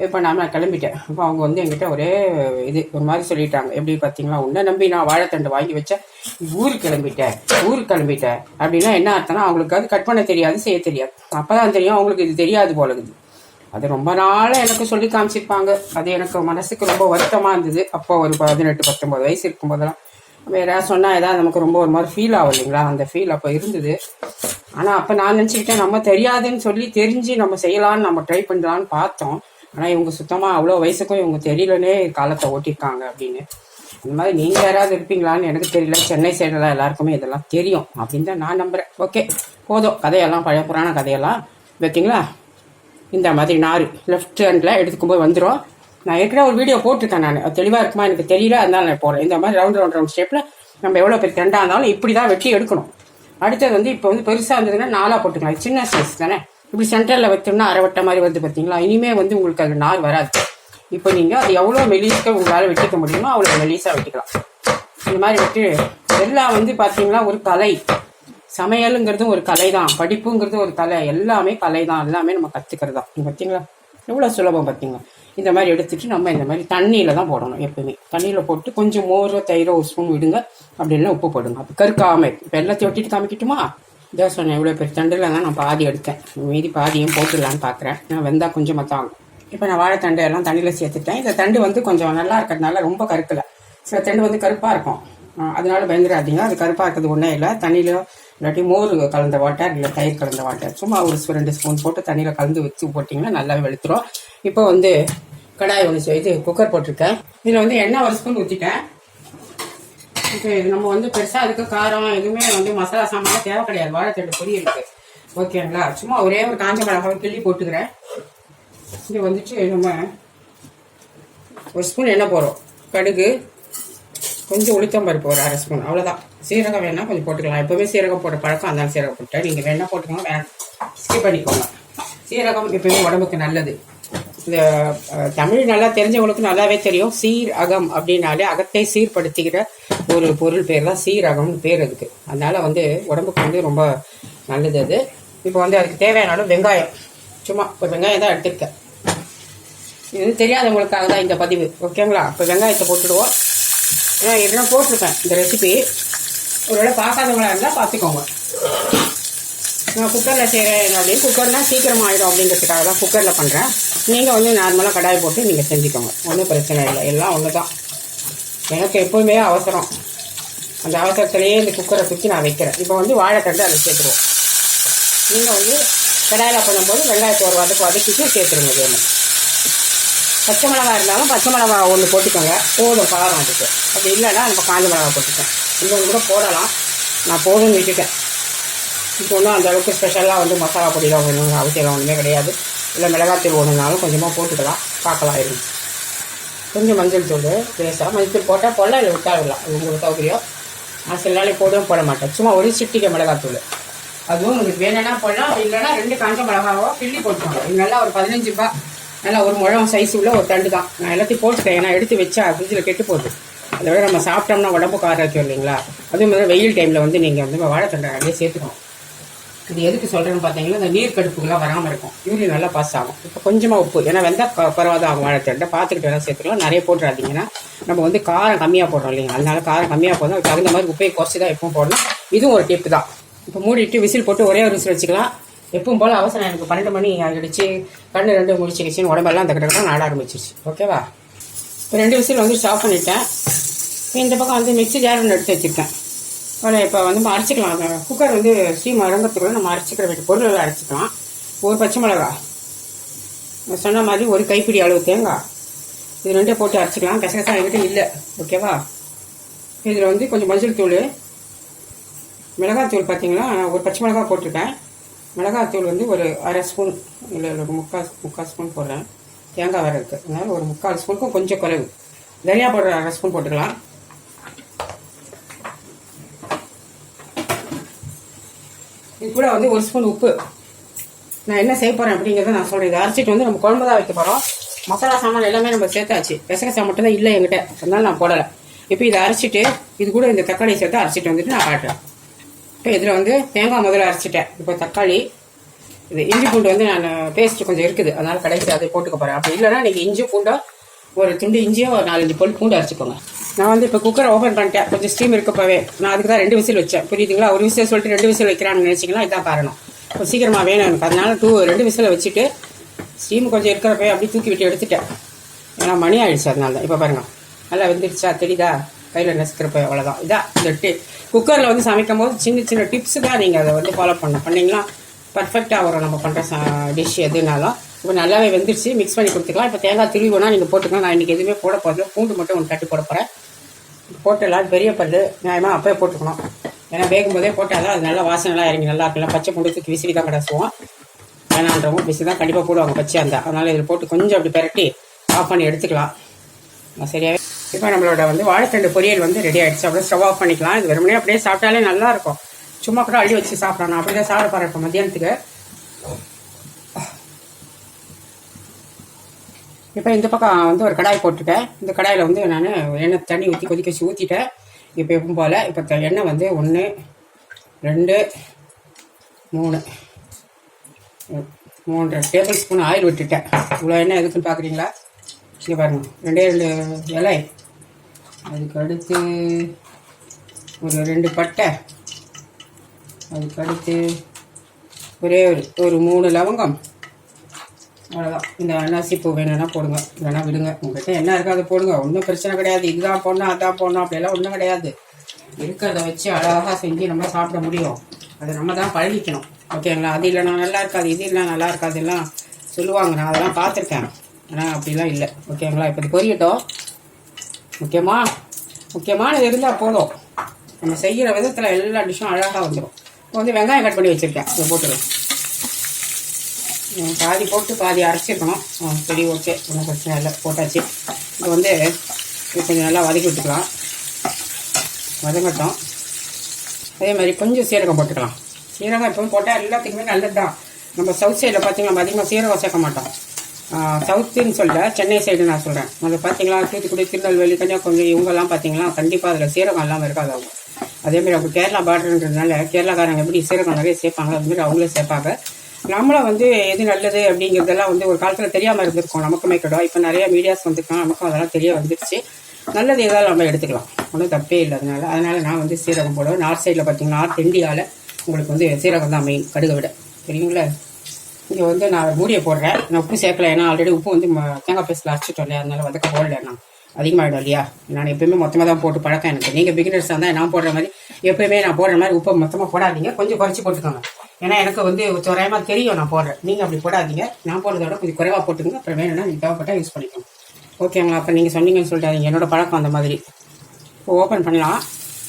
இப்போ நான் நான் கிளம்பிட்டேன். அப்போ அவங்க வந்து என்கிட்ட ஒரே இது ஒரு மாதிரி சொல்லிட்டாங்க. எப்படி பார்த்தீங்களா உன்னை நம்பி நான் வாழைத்தண்டு வாங்கி வச்சேன் ஊருக்கு கிளம்பிட்டேன். ஊருக்கு கிளம்பிட்டேன். அப்படின்னா என்ன அர்த்தம்னா அவங்களுக்கு அது கட் பண்ண தெரியாது செய்ய தெரியாது. அப்பதான் தெரியும் அவங்களுக்கு இது தெரியாது போல இருக்குது. அது ரொம்ப நாளாக எனக்கு சொல்லி காமிச்சிருப்பாங்க. அது எனக்கு மனசுக்கு ரொம்ப வருத்தமாக இருந்தது. அப்போ ஒரு பதினெட்டு பத்தொம்பது வயசு இருக்கும்போதெல்லாம். வேற சொன்னால் ஏதாவது நமக்கு ரொம்ப ஒரு மாதிரி ஃபீல் ஆகும் இல்லைங்களா? அந்த ஃபீல் அப்போ இருந்தது. ஆனால் அப்போ நான் நினச்சிக்கிட்டேன் நம்ம தெரியாதுன்னு சொல்லி தெரிஞ்சு நம்ம செய்யலாம்னு நம்ம ட்ரை பண்ணலான்னு பார்த்தோம். ஆனா இவங்க சுத்தமா அவ்வளோ வயசுக்கும் இவங்க தெரியலனே காலத்தை ஓட்டிருக்காங்க அப்படின்னு. இந்த மாதிரி நீங்க யாராவது இருப்பீங்களான்னு எனக்கு தெரியல. சென்னை சைடுல எல்லாருக்குமே இதெல்லாம் தெரியும் அப்படின்னு தான் நான் நம்புறேன். ஓகே போதும். கதையெல்லாம் பழைய புராண கதையெல்லாம். வைக்கீங்களா இந்த மாதிரி நார் லெஃப்ட் ஹேண்டில் எடுத்துக்கும்போது வந்துடும் நான் ஏற்கனவே ஒரு வீடியோ போட்டிருக்கேன் நான். அது தெளிவாக இருக்குமா? எனக்கு தெரியல. அதனால நான் போடுறேன் இந்த மாதிரி ரவுண்ட் ரவுண்ட் ரவுண்ட் ஷேப்பில் நம்ம எவ்வளோ பெரிய ரெண்டாக இருந்தாலும் இப்படி தான் வெட்டி எடுக்கணும். அடுத்தது வந்து இப்போ வந்து பெருசாக இருந்ததுன்னா நாலாக போட்டுக்கலாம். சின்ன சைஸ் தானே? இப்படி சென்டரில் வைத்தோம்னா அரைவட்ட மாதிரி வந்து பார்த்தீங்களா இனிமே வந்து உங்களுக்கு அது நார் வராது. இப்போ நீங்கள் அது எவ்வளோ மெலிசாக உங்களால் வெட்டிக்க முடியுமோ அவ்வளோ மெலிசாக வெட்டிக்கலாம் இந்த மாதிரி வெட்டி எல்லாம் வந்து பார்த்தீங்கன்னா ஒரு கலை. சமையலுங்கிறதும் ஒரு கலை தான் படிப்புங்கிறது ஒரு கலை. எல்லாமே கலை தான் எல்லாமே நம்ம கற்றுக்கிறது தான் பார்த்தீங்களா எவ்வளோ சுலபம் பார்த்தீங்களா இந்த மாதிரி எடுத்துட்டு நம்ம இந்த மாதிரி தண்ணியில் தான் போடணும் எப்பவுமே. தண்ணியில் போட்டு கொஞ்சம் மோரோ தயிரோ ஒரு ஸ்பூன் விடுங்க. அப்படி இல்லைன்னா உப்பு போடுங்க. அப்போ கருக்காமல் இப்போ எல்லாத்தையும் ஒட்டிட்டு காமிக்கட்டுமா? இதான் சொன்னேன் இவ்வளோ பெரிய தண்டில் தான் நான் பாதி எடுத்தேன். மீதி பாதியும் போட்டுடலான்னு பார்க்குறேன் நான் வெந்தால் கொஞ்சம் மத்தாகும் இப்போ நான் வாழைத்தண்டு எல்லாம் தண்ணியில் சேர்த்துட்டேன். இந்த தண்டு வந்து கொஞ்சம் நல்லா இருக்கிறதுனால ரொம்ப கருக்கலை. சில தண்டு வந்து கருப்பாக இருக்கும். அதனால பயந்துடாதீங்க. அது கருப்பாக இருக்கிறது ஒன்றே இல்லை. தண்ணியில இல்லாட்டி மோர் கலந்த வாட்டர் இல்லை தயிர் கலந்த வாட்டர் சும்மா ஒரு ஸ்பூ- ரெண்டு ஸ்பூன் போட்டு தண்ணியில் கலந்து வச்சு போட்டிங்கன்னா நல்லா வெளுத்துரும். இப்போ வந்து கடாய் ஒன்று இது குக்கர் போட்டிருக்கேன். இதில் வந்து எண்ணெய் ஒரு ஸ்பூன் ஊற்றிட்டேன் இப்போ இது நம்ம வந்து பெருசாக அதுக்கு காரம் எதுவுமே வந்து மசாலா சாமான் தேவை கிடையாது. வாழைத்தண்டு இருக்குது ஓகேங்களா சும்மா ஒரே ஒரு காஞ்ச மிளகாவை கிள்ளி போட்டுக்கிறேன். இங்கே வந்துட்டு நம்ம ஒரு ஸ்பூன் எண்ணெய் போகிறோம் கடுகு கொஞ்சம் உளுத்தம் பருப்பு ஒரு அரை ஸ்பூன் அவ்வளோதான் சீரகம் வேணால் கொஞ்சம் போட்டுக்கலாம். எப்போவுமே சீரகம் போட்ட பழக்கம் அந்த சீரகம் போட்டேன் நீங்கள் வேணால் போட்டுக்கோங்க வேணாம். ஸ்கிப் பண்ணிக்கோங்க. சீரகம் எப்பவுமே உடம்புக்கு நல்லது. இந்த தமிழ் நல்லா தெரிஞ்சவங்களுக்கு நல்லாவே தெரியும். சீர் அகம் அப்படின்னாலே அகத்தை சீர்படுத்திக்கிற ஒரு பொருள் பேர் தான் சீரகம்னு பேர் அதுக்கு. அதனால வந்து உடம்புக்கு வந்து ரொம்ப நல்லது அது. இப்போ வந்து அதுக்கு தேவையானாலும் வெங்காயம். சும்மா இப்போ வெங்காயம் தான் எடுத்திருக்கேன். இது வந்து தெரியாதவங்களுக்காக தான் இந்த பதிவு. ஓகேங்களா இப்போ வெங்காயத்தை போட்டுடுவோம். ஏன்னா இதெல்லாம் போட்டிருக்கேன் இந்த ரெசிபி ஒருவேளை பார்க்காதவங்களா இருந்தால் பார்த்துக்கோங்க. நான் குக்கரில் செய்கிறேன் அப்படின்னு குக்கர்னால் சீக்கிரமாக ஆகிடும் அப்படிங்கிறதுக்காக தான் குக்கரில் பண்ணுறேன் நீங்கள் வந்து நார்மலாக கடாய் போட்டு நீங்கள் செஞ்சுக்கோங்க. ஒன்றும் பிரச்சனை இல்லை. எல்லாம் ஒன்று தான் எனக்கு எப்போவுமே அவசரம். அந்த அவசரத்துலேயே இந்த குக்கரை தூக்கி நான் வைக்கிறேன். இப்போ வந்து வாழைத்தண்டு அதை சேர்த்துருவோம். நீங்கள் வந்து கடாயில் பண்ணும்போது வெங்காயத்தை ஒரு வதக்கு வதக்கிட்டு சேர்த்துருங்க வேணும் பச்சை மிளகா இருந்தாலும் பச்சை மிளகா ஒன்று போட்டுக்கோங்க. போதும் காரம் அதுக்கு. அப்படி இல்லைன்னா நம்ம காஞ்ச மிளகா போட்டுக்கேன் இன்னொன்று கூட போடலாம். நான் போதும்னு விட்டுட்டேன். இப்போ ஒன்றும் அந்த அளவுக்கு ஸ்பெஷலாக வந்து மசாலா பொடியெலாம் வேணுங்கிற அவசியம் ஒன்றுமே கிடையாது. இல்லை மிளகாத்தூள் ஒன்றுனாலும் கொஞ்சமாக போட்டுக்கலாம். பார்க்கலாம் இருக்கும் கொஞ்சம் மஞ்சள் தூள் லேசாக மஞ்சள் தூள் போட்டால் போடலாம் இல்லை விட்டா விடலாம் அது உங்களுக்கு சௌகரியம். நான் சில நாளைக்கு போடவும் போட மாட்டேன். சும்மா ஒரு சிட்டிக்கை மிளகாத்தூள். அதுவும் உங்களுக்கு வேணும்னா போடலாம் இல்லைன்னா ரெண்டு காஞ்ச மிளகாவோ கிள்ளி போட்டுக்கோங்க. இது நல்லா ஒரு பதினஞ்சு ரூபாய் நல்லா ஒரு முழம் சைஸ் உள்ள ஒரு தண்டு தான். நான் எல்லாத்தையும் போட்டுட்டேன். ஏன்னா எடுத்து வச்சா ஃப்ரிட்ஜில் கெட்டு போகுது. அதை விட நம்ம சாப்பிட்டோம்னா உடம்புக்கு ஆரோக்கியம் இல்லைங்களா? அதே மாதிரி வெயில் டைமில் வந்து நீங்கள் வந்து வாழைத்தண்டை அப்படியே சேர்த்துக்கணும். இது எதுக்கு சொல்கிறேன்னு பார்த்தீங்கன்னா இந்த நீர் கடுப்புகள்லாம் வராமல் இருக்கும். யூரின் நல்லா பாஸ் ஆகும். இப்போ கொஞ்சமாக உப்பு. ஏன்னா வெந்தால் பரவாயில்ல ஆகும். வாழைத்தண்டை பார்த்துக்கிட்டு வேணால் சேர்த்துக்கலாம் நிறைய போட்டுறாதீங்கன்னா நம்ம வந்து காரம் கம்மியாக போடுறோம் இல்லைங்க அதனால காரம் கம்மியாக போதும் அதுக்கு தகுந்த மாதிரி உப்பையை குறைச்சி தான் எப்பவும் போடணும். இதுவும் ஒரு டிப்பு தான். இப்போ மூடிட்டு விசில் போட்டு ஒரே ஒரு விசில் வச்சுக்கலாம். எப்பவும் போல் அவசரம். எனக்கு பன்னெண்டு மணி ஆகிடுச்சு கண்ணு ரெண்டு முடிச்சுக்கிச்சு உடம்பெல்லாம் அந்த கிட்ட நாட ஆரம்பிச்சிருச்சு. ஓகேவா இப்போ ரெண்டு விசில் வந்து ஸ்டாப் பண்ணிட்டேன். இந்த பக்கம் வந்து மிக்சி ஜார் ஒன்று எடுத்து வச்சுருக்கேன். அவ்வளோ இப்போ வந்து நம்ம அரைச்சிக்கலாம் அந்த குக்கர் வந்து ஸ்டீம் இறங்கிறதுக்குள்ள நம்ம அரைச்சிக்கிற வேண்டிய பொருள் அரைச்சிக்கலாம். ஒரு பச்சை மிளகா. சொன்ன மாதிரி ஒரு கைப்பிடி அளவு தேங்காய். இது ரெண்டே போட்டு அரைச்சிக்கலாம். கசகசா என்கிட்ட இல்லை. ஓகேவா இதில் வந்து கொஞ்சம் மஞ்சள் தூள். மிளகாய் தூள் பார்த்தீங்கன்னா நான் ஒரு பச்சை மிளகாய் போட்டிருக்கேன். மிளகாத்தூள் வந்து ஒரு அரை ஸ்பூன். இல்லை ஒரு முக்கால் முக்கால் ஸ்பூன் போடுறேன். தேங்காய் வரதுக்கு இருக்குது அதனால் ஒரு முக்கால் ஸ்பூனுக்கும் கொஞ்சம் குறைவு. தனியா பவுடர் அரை ஸ்பூன் போட்டுக்கலாம். இது கூட வந்து ஒரு ஸ்பூன் உப்பு. நான் என்ன செய்ய போகிறேன் அப்படிங்கிறத நான் சொல்கிறேன் இதை அரைச்சிட்டு வந்து நம்ம குழம்பு தான் வைக்க போகிறோம் மசாலா சாமான் எல்லாமே நம்ம சேர்த்தாச்சு. கசகசா மட்டும் தான் இல்லை என்கிட்ட. அதனால நான் போடலை. இப்போ இதை அரைச்சிட்டு இது கூட இந்த தக்காளி சேர்த்து அரைச்சிட்டு வந்துட்டு நான் காட்டுறேன். இப்போ இதில் வந்து தேங்காய் முதல்ல அரைச்சிட்டேன். இப்போ தக்காளி இது இஞ்சி பூண்டு வந்து நான் பேஸ்ட் கொஞ்சம் இருக்குது. அதனால கடைசி அதை போட்டுக்க போகிறேன் அப்படி இல்லைன்னா நீங்கள் இஞ்சி பூண்டோ ஒரு துண்டு இஞ்சியும் ஒரு நாலஞ்சு பொல் பூண்டு அரைச்சிக்கோங்க. நான் வந்து இப்போ குக்கரை ஓப்பன் பண்ணிட்டேன். கொஞ்சம் ஸ்டீம் இருக்கப்பவே நான் அதுக்கு தான் ரெண்டு விசில் வச்சேன். புரியுதுங்களா? ஒரு விசில் சொல்லிட்டு ரெண்டு விசில் வைக்கிறான்னு நினச்சிங்களா இதான் காரணம். கொஞ்சம் சீக்கிரமாக வேணும் எனக்கு. அதனால டூ ரெண்டு விசில் வச்சுட்டு ஸ்டீம் கொஞ்சம் இருக்கிறப்பவே அப்படியே தூக்கி விட்டு எடுத்துட்டேன். ஏன்னா மணி ஆயிடுச்சு அதனால. தான் இப்போ பாருங்கள் நல்லா வெந்துடுச்சா தெரியுதா? கையில் நசுக்கிறப்ப அவ்வளோதான் இதான் இந்த டி குக்கரில் வந்து சமைக்கும் போது சின்ன சின்ன டிப்ஸு தான் நீங்கள் அதை வந்து ஃபாலோ பண்ணணும். பண்ணீங்களா பர்ஃபெக்டாக வரும். நம்ம பண்ணுற டிஷ் எதுனாலும். இப்போ நல்லாவே வெந்துருச்சு. மிக்ஸ் பண்ணி கொடுத்துக்கலாம். இப்போ தேங்காய் திருவி வேணால் நீங்கள் போட்டுக்கலாம். நான் இன்றைக்கி எதுவுமே போட போகிறதில்ல பூண்டு மட்டும் ஒன்று தட்டி போட போகிறேன் போட்டுடலாம் பெரிய பல்லு நியாயமாக அப்போயே போட்டுக்கணும். ஏன்னா வேகும் போதே போட்டால் அது நல்லா வாசனைலாம் இறங்கி நல்லா இருக்கலாம் பச்சை பூண்டு விசிறி தான் கிடச்சுவோம். வேணான்றவங்க விசிறி தான் கண்டிப்பாக போடுவாங்க பச்சையாக இருந்தால் அதனால் இதில் போட்டு கொஞ்சம் அப்படி பரட்டி ஆஃப் பண்ணி எடுத்துக்கலாம். சரியாகவே இப்போ நம்மளோட வந்து வாழைத்தண்டு பொரியல் வந்து ரெடி ஆகிடுச்சு அப்படியே ஸ்டவ் ஆஃப் பண்ணிக்கலாம். இது வெறுமனே அப்படியே சாப்பிட்டாலே நல்லாயிருக்கும் சும்மா கூட அள்ளி வச்சு சாப்பிட்றோம் நான் அப்படியே தான் சாப்பிட போகிறேன் இப்போ மத்தியானத்துக்கு. இப்போ இந்த பக்கம் வந்து ஒரு கடாய் போட்டுட்டேன். இந்த கடாயில் வந்து நான் எண்ணெய் தண்ணி ஊற்றி கொதிக்க வச்சு ஊற்றிட்டேன் இப்போ எப்பவும் போல் இப்போ த- எண்ணெய் வந்து ஒன்று ரெண்டு மூணு மூன்று டேபிள் ஸ்பூன் ஆயில் விட்டுட்டேன். இவ்வளோ எண்ணெய் எதுக்குன்னு பார்க்குறீங்களா இங்கே பாருங்கள் ரெண்டே ரெண்டு இலை. அதுக்கு அடுத்து ஒரு ரெண்டு பட்டை. அதுக்கு அடுத்து ஒரே ஒரு ஒரு மூணு லவங்கம். அவ்வளோதான் இந்த அன்னாசி பூ வேணும்னா போடுங்க. இல்லைன்னா விடுங்க. உங்கள்கிட்ட என்ன இருக்கோ அதை போடுங்க. ஒன்றும் பிரச்சனை கிடையாது. இதுதான் போடணும் அதான் போடணும் அப்படியெல்லாம் ஒன்றும் கிடையாது. இருக்கிறத வச்சு அழகாக செஞ்சு நம்ம சாப்பிட முடியும். அதை நம்ம தான் பழகிக்கணும். ஓகேங்களா? அது இல்லைனா நல்லா இருக்காது. இது இல்லை நல்லா இருக்காது எல்லாம் சொல்லுவாங்க. நான் அதெல்லாம் பார்த்துருக்கேன். ஆனால் அப்படிலாம் இல்லை. ஓகேங்களா? இப்போ பொரியட்டும். முக்கியமாக முக்கியமானது இருந்தால் போதும். நம்ம செய்கிற விதத்தில் எல்லா டிஷ்ஷும் அழகாக வந்துடும் இப்போ வந்து வெங்காயம் கட் பண்ணி வச்சுருக்கேன். இதை போட்டுருவேன் பாதி போட்டு பாதி அரைச்சிருக்கணும் சரி ஓகே. ஒன்றும் பிரச்சனை இல்லை. போட்டாச்சு. இது வந்து இது கொஞ்சம் நல்லா வதக்கி விட்டுக்கலாம். வதங்கட்டும். அதே மாதிரி கொஞ்சம் சீரகம் போட்டுக்கலாம். சீரகம் எப்பவும் போட்டால் எல்லாத்துக்குமே நல்லது தான் நம்ம சவுத் சைடில் பார்த்தீங்கன்னா அதிகமாக சீரகம் சேர்க்க மாட்டோம். சவுத்துன்னு சொல்ல சென்னை சைடு நான் சொல்கிறேன் அது பார்த்தீங்களா தூத்துக்குடி திருநெல்வேலி கன்னியாகுமரி இவங்கெல்லாம் பார்த்தீங்களா கண்டிப்பாக அதில் சீரகம் இல்லாமல் இருக்காது அவங்க அதேமாதிரி அவங்க கேரளா பார்டர்ன்றதுனால கேரளாக்காரங்க எப்படி சீரகம் நிறைய சேர்ப்பாங்க அதுமாதிரி அவங்களே சேர்ப்பாங்க. நம்மளும் வந்து எது நல்லது அப்படிங்கிறதெல்லாம் வந்து ஒரு காலத்தில் தெரியாமல் இருந்திருக்கோம். நமக்குமே கிடையாது இப்போ நிறைய மீடியாஸ் வந்துருக்கோம் நமக்கும் அதெல்லாம் தெரிய வந்துருச்சு. நல்லது ஏதாவது நம்ம எடுத்துக்கலாம். ஒன்றும் தப்பே இல்லை அதனால. அதனால் நான் வந்து சீரகம் போடுவேன். நார்த் சைடில் பார்த்தீங்கன்னா நார்த் இந்தியாவில் உங்களுக்கு வந்து சீரகம் தான் மெயின் கடுகு விட. சரிங்களா இங்கே வந்து நான் மூடியை போடுறேன். நான் உப்பு சேர்க்கல. ஏன்னா ஆல்ரெடி உப்பு வந்து ம- தேங்காய் பேஸ்ட்டில் அரைச்சிட்டோம் இல்லையா? அதனால் வதக்க போடல நான். அதிகமாகிடும் இல்லையா? நான் எப்பயுமே மொத்தமாக தான் போட்டு பழக்கம் எனக்கு. நீங்கள் பிகினர்ஸாக இருந்தால் நான் போடுற மாதிரி எப்பயுமே நான் போடுற மாதிரி உப்பை மொத்தமாக போடாதீங்க. கொஞ்சம் குறைச்சி போட்டுக்கோங்க. ஏன்னா எனக்கு வந்து தோராயமாக தெரியும் நான் போடுறேன். நீங்கள் அப்படி போடாதீங்க. நான் போடுறத விட கொஞ்சம் குறைவாக போட்டுக்கோங்க. அப்புறம் வேணும்னா நீங்கள் தேவைப்பட்டால் யூஸ் பண்ணிக்கணும் ஓகேங்களா அப்போ நீங்கள் சொன்னீங்கன்னு சொல்லிட்டாங்க என்னோட பழக்கம் அந்த மாதிரி. ஓப்பன் பண்ணலாம்.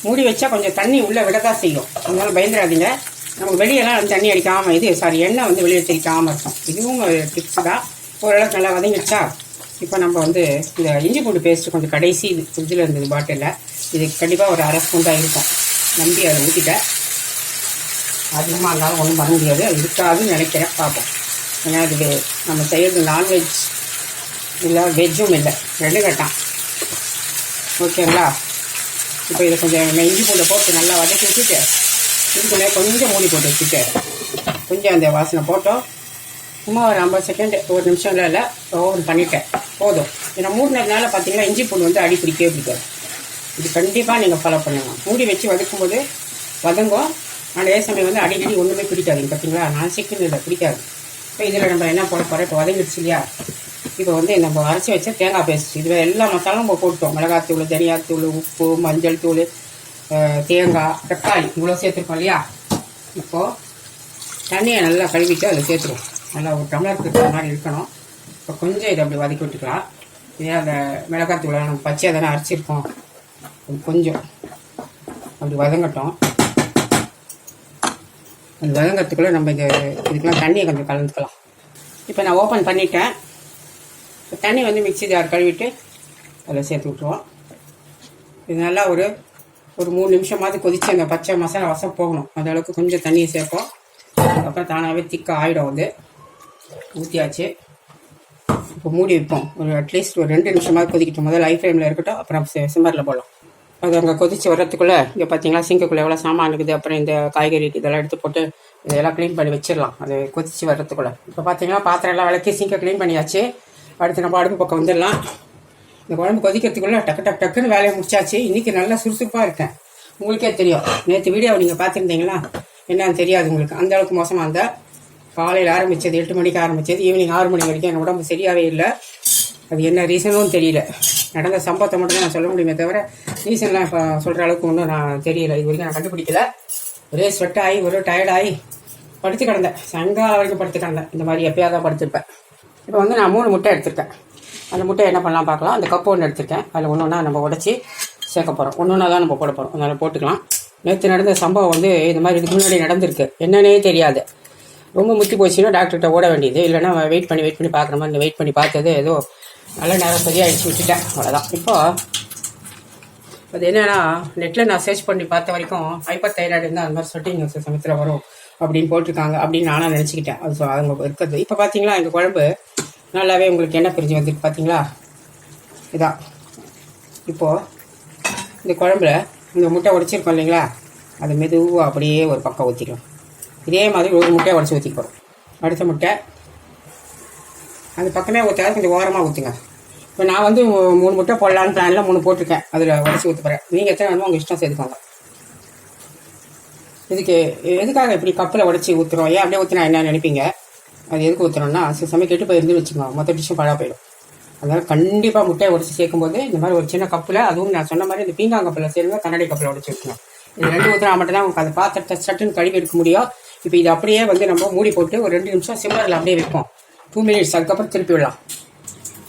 மூடி வச்சா கொஞ்சம் தண்ணி உள்ளே விடதான் செய்யும். அதனால பயந்துடாதீங்க. நமக்கு வெளியெல்லாம் வந்து தண்ணி அடிக்காமல் இது சாரி எண்ணெய் வந்து வெளியே தெரிக்காமல் இருக்கும். இதுவும் ஒரு டிப்ஸ் தான். ஓரளவுக்கு நல்லா வதங்கிடுச்சா? இப்போ நம்ம வந்து இந்த இஞ்சி பூண்டு பேஸ்ட்டு கொஞ்சம் கடைசி இது ஃப்ரிட்ஜில் இருந்தது பாட்டிலில் இது கண்டிப்பாக ஒரு அரை ஸ்பூன் தான் இருக்கும். நம்பி அதை ஊற்றிட்டேன் அதிகமாக இருந்தாலும் ஒன்றும் பண்ண முடியாது. இருக்காதுன்னு நினைக்கிறேன். பார்ப்போம். ஏன்னா இது நம்ம செய்கிறது நான்வெஜ் இல்லை வெஜ்ஜும் இல்லை. ரெண்டு கட்டான் ஓகேங்களா? இப்போ இதை கொஞ்சம் இஞ்சி பூண்டை போட்டு நல்லா வதக்கி வச்சுட்டு இதுக்குள்ளே கொஞ்சம் மூடி போட்டு வச்சுட்டு கொஞ்சம் அந்த வாசனை போட்டோம் சும்மா ஒரு ஐம்பது செகண்ட் ஒரு நிமிஷம் இல்லை இல்லை ஓவன் பண்ணிட்டேன். போதும். ஏன்னா மூடினதுனால பார்த்தீங்கன்னா இஞ்சி பூண்டு வந்து அடி பிடிக்கவே பிடிக்காது. இது கண்டிப்பாக நீங்கள் ஃபாலோ பண்ணுங்க மூடி வச்சு வதக்கும்போது வதங்கும் அதே சமயம் வந்து அடிக்கடி ஒன்றுமே பிடிக்காதுங்க பார்த்தீங்களா நான் சிக்கன் இல்லை பிடிக்காது. இப்போ இதில் நம்ம என்ன போட போகிறோம் இப்போ வதங்கிடுச்சு இல்லையா? இப்போ வந்து நம்ம அரைச்சி வச்ச தேங்காய் பேஸ்ட் இதில் எல்லா மசாலும் நம்ம போட்டோம் மிளகாத்தூள் தனியாத்தூள் உப்பு மஞ்சள் தூள் தேங்காய் தக்காளி இவ்வளோ சேர்த்துருக்கோம் இல்லையா? இப்போது தண்ணியை நல்லா கழுவிட்டு அதில் சேர்த்துருவோம். நல்லா ஒரு டம்ளருக்கு இருக்கிற மாதிரி இருக்கணும். இப்போ கொஞ்சம் இதை அப்படி வதக்கி விட்டுக்கலாம். இதே அந்த மிளகாத்தூளை நம்ம பச்சையாக தானே அரைச்சிருக்கோம். கொஞ்சம் அப்படி வதங்கட்டும். அது வதங்கிறதுக்குள்ளே நம்ம இது இதுக்கெல்லாம் தண்ணியை கொஞ்சம் கலந்துக்கலாம். இப்போ நான் ஓப்பன் பண்ணிட்டேன். தண்ணி வந்து மிக்சி ஜார் கழுவிட்டு அதில் சேர்த்து விட்ருவோம் இது நல்லா ஒரு ஒரு மூணு நிமிஷமாவது கொதிச்சு அந்த பச்சை மசாலா வசம் போகணும். அந்த அளவுக்கு கொஞ்சம் தண்ணியை சேர்ப்போம். அப்புறம் தானாகவே திக்காக ஆகிடும் வந்து ஊற்றியாச்சு இப்போ மூடி வைப்போம். ஒரு அட்லீஸ்ட் ஒரு ரெண்டு நிமிஷமாவது கொதிக்கிட்டோம். முதல்ல ஐ ஃப்ரேமில் இருக்கட்டும். அப்புறம் சி- போடலாம். அது அங்கே கொதிச்சு வர்றதுக்குள்ளே இங்கே பார்த்தீங்களா சிங்குக்குள்ளே எவ்வளோ சாமான் இருக்குது அப்புறம் இந்த காய்கறி இதெல்லாம் எடுத்து போட்டு இதெல்லாம் க்ளீன் பண்ணி வச்சிடலாம். அது கொதிச்சு வர்றதுக்குள்ளே. இப்போ பார்த்தீங்கன்னா பாத்திரம் எல்லாம் விளக்கி சிங்கை க்ளீன் பண்ணியாச்சு. அடுத்து நம்ம அடுப்பு பக்கம் வந்துடலாம். இந்த குழம்பு கொதிக்கிறதுக்குள்ளே டக்கு டக்கு டக்குன்னு வேலையை முடிச்சாச்சு. இன்றைக்கி நல்லா சுறுசுறுப்பாக இருக்கேன். உங்களுக்கே தெரியும். நேற்று வீடியோ நீங்கள் பார்த்துருந்தீங்களா? என்னன்னு தெரியாது உங்களுக்கு. அந்த அளவுக்கு மோசமாக இருந்தால் காலையில் ஆரம்பித்தது எட்டு மணிக்கு ஆரம்பித்தது ஈவினிங் ஆறு மணி வரைக்கும் என் உடம்பு சரியாகவே இல்லை. அது என்ன ரீசனும் தெரியல. நடந்த சம்பவத்தை மட்டும் தான் நான் சொல்ல முடியுமே தவிர ரீசன்லாம் இப்போ சொல்கிற அளவுக்கு ஒன்றும் நான் தெரியல. இது வரைக்கும் நான் கண்டுபிடிக்கல. ஒரே ஸ்வெட் ஆகி ஒரே டயர்ட் ஆகி படுத்து கிடந்தேன். சாயங்காலம் வரைக்கும் படுத்து கிடந்தேன். இந்த மாதிரி எப்பயாவது தான் படுத்துருப்பேன். இப்போ வந்து நான் மூணு முட்டை எடுத்திருக்கேன். அந்த முட்டை என்ன பண்ணலாம் பார்க்கலாம். அந்த கப்பு ஒன்று எடுத்திருக்கேன். அதில் ஒன்று ஒன்றா நம்ம உடச்சி சேர்க்க போகிறோம் ஒன்று ஒன்றா தான் நம்ம போட போகிறோம் அதனால் போட்டுக்கலாம். நேற்று நடந்த சம்பவம் வந்து இந்த மாதிரி இதுக்கு முன்னாடி நடந்திருக்கு. என்னன்னே தெரியாது. ரொம்ப முத்தி போச்சுன்னா டாக்டர்கிட்ட ஓட வேண்டியது. இல்லைன்னா வெயிட் பண்ணி வெயிட் பண்ணி பார்க்குற மாதிரி வெயிட் பண்ணி பார்த்தது ஏதோ நல்ல நேரம் சரியாக சரியாயிடுச்சு விட்டுட்டேன். அவ்வளோதான் இப்போ அது என்னென்னா நெட்டில் நான் சர்ச் பண்ணி பார்த்த வரைக்கும் ஹைப்பர் தைராய்டு இருந்தால் அந்த மாதிரி சொட்டிங் சில சமயத்தில் வரும் அப்படின்னு போட்டிருக்காங்க அப்படின்னு நானாக நினச்சிக்கிட்டேன். அது அவங்க இருக்கிறது. இப்போ பார்த்தீங்களா எங்கள் குழம்பு நல்லாவே உங்களுக்கு என்ன பிரிஞ்சு வந்துருக்கு பார்த்தீங்களா இதான் இப்போது இந்த குழம்புல இந்த முட்டை உடைச்சிருக்கோம் இல்லைங்களா? அது மெதுவாக அப்படியே ஒரு பக்கம் ஊற்றிடும் இதே மாதிரி ஒரு முட்டையை உடச்சி ஊற்றிக்கிறோம் அடுத்த முட்டை அந்த பக்கமே ஊற்றாத கொஞ்சம் ஓரமாக ஊற்றுங்க இப்போ நான் வந்து மூணு முட்டை போடலான்னு பிளானில் மூணு போட்டிருக்கேன். அதில் உடச்சி ஊற்றுப்பறேன் போகிறேன் நீங்கள் எத்தனை வேணுமோ உங்கள் இஷ்டம் சேர்த்துக்கோங்க இதுக்கு எதுக்காக இப்படி கப்பில் உடச்சி ஊற்றுறோம் ஏன் அப்படியே ஊற்றினா என்ன நினைப்பீங்க? அது எதுக்கு ஊற்றுறோம்னா சில சமயம் கெட்டு போயிருந்து வச்சுக்கோங்க. மொத்த டிஷ்ஷும் பழா போயிடும். அதனால் கண்டிப்பாக முட்டையை உடச்சி சேர்க்கும்போது இந்த மாதிரி ஒரு சின்ன கப்பில் அதுவும் நான் சொன்ன மாதிரி இந்த பீங்காங் கப்பில் சேருங்க கண்ணாடி கப்பில் உடச்சி வைக்கணும் இது ரெண்டு ஊற்றினா மட்டும்தான் உங்களுக்கு அந்த பாத்திரத்தை சட்டுன்னு கழுவி எடுக்க முடியும். இப்போ இது அப்படியே வந்து நம்ம மூடி போட்டு ஒரு ரெண்டு நிமிஷம் சிம்மரில் அப்படியே வைப்போம். டூ மினிட்ஸ் அதுக்கப்புறம் திருப்பி விடலாம்.